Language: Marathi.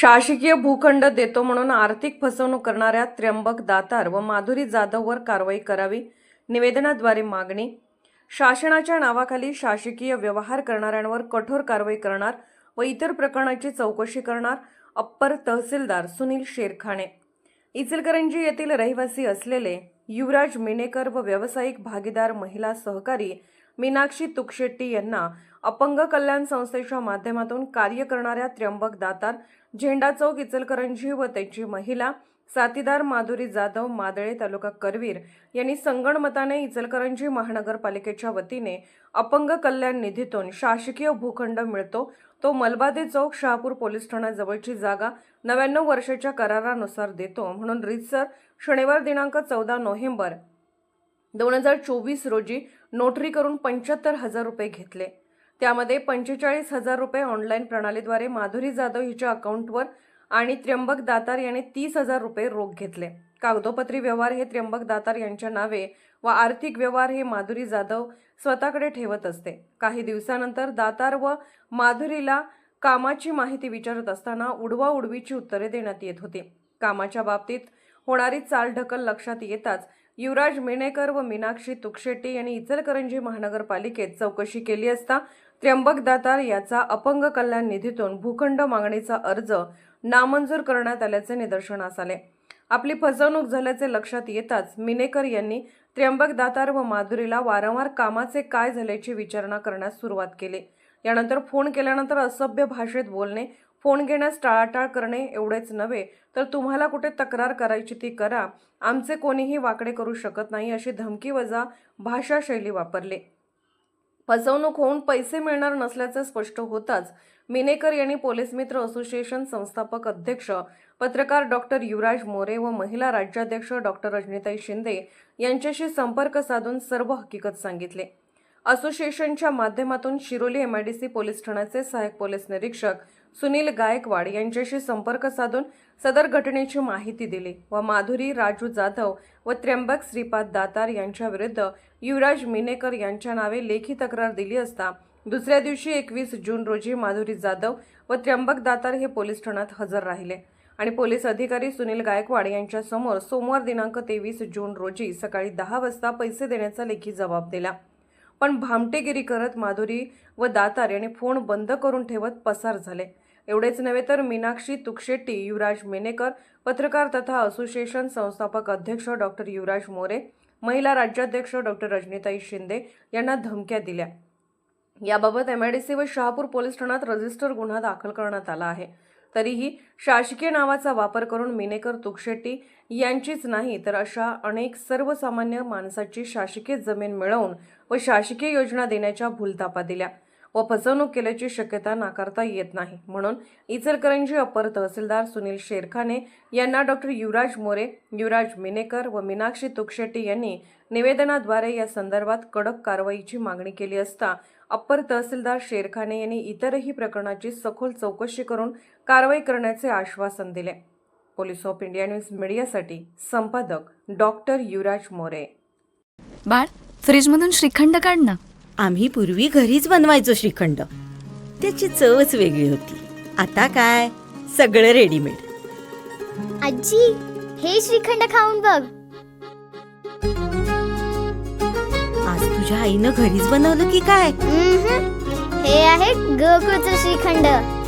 शासकीय भूखंड देतो म्हणून आर्थिक फसवणूक करणाऱ्या त्र्यंबक दातार व माधुरी जाधववर कारवाई करावी निवेदनाद्वारे मागणी. शासनाच्या नावाखाली शासकीय व्यवहार करणाऱ्यांवर कठोर कारवाई करणार व इतर प्रकरणाची चौकशी करणार अप्पर तहसीलदार सुनील शेरखाणे इचलकरंजी येथील रहिवासी असलेले युवराज मिनेकर व व्यावसायिक भागीदार महिला सहकारी मीनाक्षी तुकशेट्टी यांना अपंग कल्याण संस्थेच्या माध्यमातून कार्य करणाऱ्या त्र्यंबक दातार झेंडा चौक इचलकरंजी व त्यांची महिला साथीदार माधुरी जाधव मादळे तालुका करवीर यांनी संगणमताने इचलकरंजी महानगरपालिकेच्या वतीने अपंग कल्याण निधीतून शासकीय भूखंड मिळतो. तो मलबादे चौक शहापूर पोलीस ठाण्याजवळची जागा नव्याण्णव वर्षाच्या करारानुसार देतो. म्हणून रितसर शनिवार दिनांक चौदा नोव्हेंबर दोन हजार चोवीस रोजी नोटरी करून पंच्याहत्तर हजार रुपये घेतले. त्यामध्ये पंचेचाळीस हजार रुपये ऑनलाईन प्रणालीद्वारे माधुरी जाधव हिच्या अकाउंटवर आणि त्र्यंबक दातार याने तीस हजार रुपये रोख घेतले. कागदोपत्री व्यवहार हे त्र्यंबक दातार यांच्या नावे व आर्थिक व्यवहार हे माधुरी जाधव स्वतःकडे ठेवत असते. काही दिवसानंतर दातार व माधुरीला कामाची माहिती विचारत असताना उडवाउडवीची उत्तरे देण्यात येत होती. कामाच्या बाबतीत होणारी चालढकल लक्षात येताच युवराज मेणेकर व मीनाक्षी तुकशेट्टी यांनी इचलकरंजी महानगरपालिकेत चौकशी केली असता त्र्यंबक दातार याचा अपंग कल्याण निधीतून भूखंड मागणीचा अर्ज नामंजूर करण्यात आल्याचे निदर्शनास आले. आपली फसवणूक झाल्याचे लक्षात येताच मिनेकर यांनी त्र्यंबक दातार व माधुरीला वारंवार कामाचे काय झाल्याची विचारणा करण्यास सुरुवात केली. यानंतर फोन केल्यानंतर असभ्य भाषेत बोलणे फोन घेण्यास टाळाटाळ करणे एवढेच नव्हे तर तुम्हाला कुठे तक्रार करायची ती करा. आमचे कोणीही वाकडे करू शकत नाही अशी धमकी वजा भाषाशैली वापरली. फसवणूक होऊन पैसे मिळणार नसल्याचे स्पष्ट होताच मिनेकर यांनी पोलीस मित्र असोसिएशन संस्थापक अध्यक्ष पत्रकार डॉक्टर युवराज मोरे व महिला राज्याध्यक्ष डॉक्टर रजनीताई शिंदे यांच्याशी संपर्क साधून सर्व हकीकत सांगितले. असोसिएशनच्या माध्यमातून शिरोली एमआयडीसी पोलीस ठाण्याचे सहाय्यक पोलीस निरीक्षक सुनील गायकवाड यांच्याशी संपर्क साधून सदर घटनेची माहिती दिली व माधुरी राजू जाधव व त्र्यंबक श्रीपाद दातार यांच्याविरुद्ध युवराज मिनेकर यांच्या नावे लेखी तक्रार दिली असता दुसऱ्या दिवशी एकवीस जून रोजी माधुरी जाधव व त्र्यंबक दातार हे पोलीस ठाण्यात हजर राहिले आणि पोलीस अधिकारी सुनील गायकवाड यांच्यासमोर सोमवार दिनांक तेवीस जून रोजी सकाळी दहा वाजता पैसे देण्याचा लेखी जबाब दिला. पण भामटेगिरी करत माधुरी व दातार यांनी फोन बंद करून ठेवत पसार झाले. एवढेच नव्हे तर मीनाक्षी तुकशेट्टी युवराज मेनेकर पत्रकार तथा असोसिएशन संस्थापक अध्यक्ष डॉक्टर युवराज मोरे महिला राज्याध्यक्ष डॉक्टर रजनीताई शिंदे यांना धमक्या दिल्या. याबाबत एमआयडीसी व शहापूर पोलीस ठाण्यात रजिस्टर गुन्हा दाखल करण्यात आला आहे. तरीही शासकीय नावाचा वापर करून मिनेकर तुकशेट्टी यांचीच नाही तर अशा अनेक सर्वसामान्य माणसाची शासकीय जमीन मिळवून व शासकीय योजना देण्याच्या भूलतापा दिल्या. व फसवणूक केल्याची शक्यता नाकारता येत नाही. म्हणून इचलकरंजी अप्पर तहसीलदार सुनील शेरखाने यांना डॉक्टर युवराज मोरे युवराज मिनेकर व मीनाक्षी तुकशेट्टी यांनी निवेदनाद्वारे या संदर्भात कडक कारवाईची मागणी केली असता अप्पर तहसीलदार शेरखाने यांनी इतरही प्रकरणाची सखोल चौकशी करून कारवाई करण्याचे आश्वासन दिले. पोलीस ऑफ इंडिया न्यूज मीडियासाठी संपादक डॉक्टर युवराज मोरे. बाळ फ्रीजमधून श्रीखंड काढ ना. आम्ही पूर्वी घरीच बनवायचो श्रीखंड. त्याची चवच वेगळी होती. आता काय? सगळं रेडीमेड आजी हे श्रीखंड खाऊन बघ. आज तुझ्या आईनं घरीच बनवलं की काय. हे आहे गोकुळचं श्रीखंड.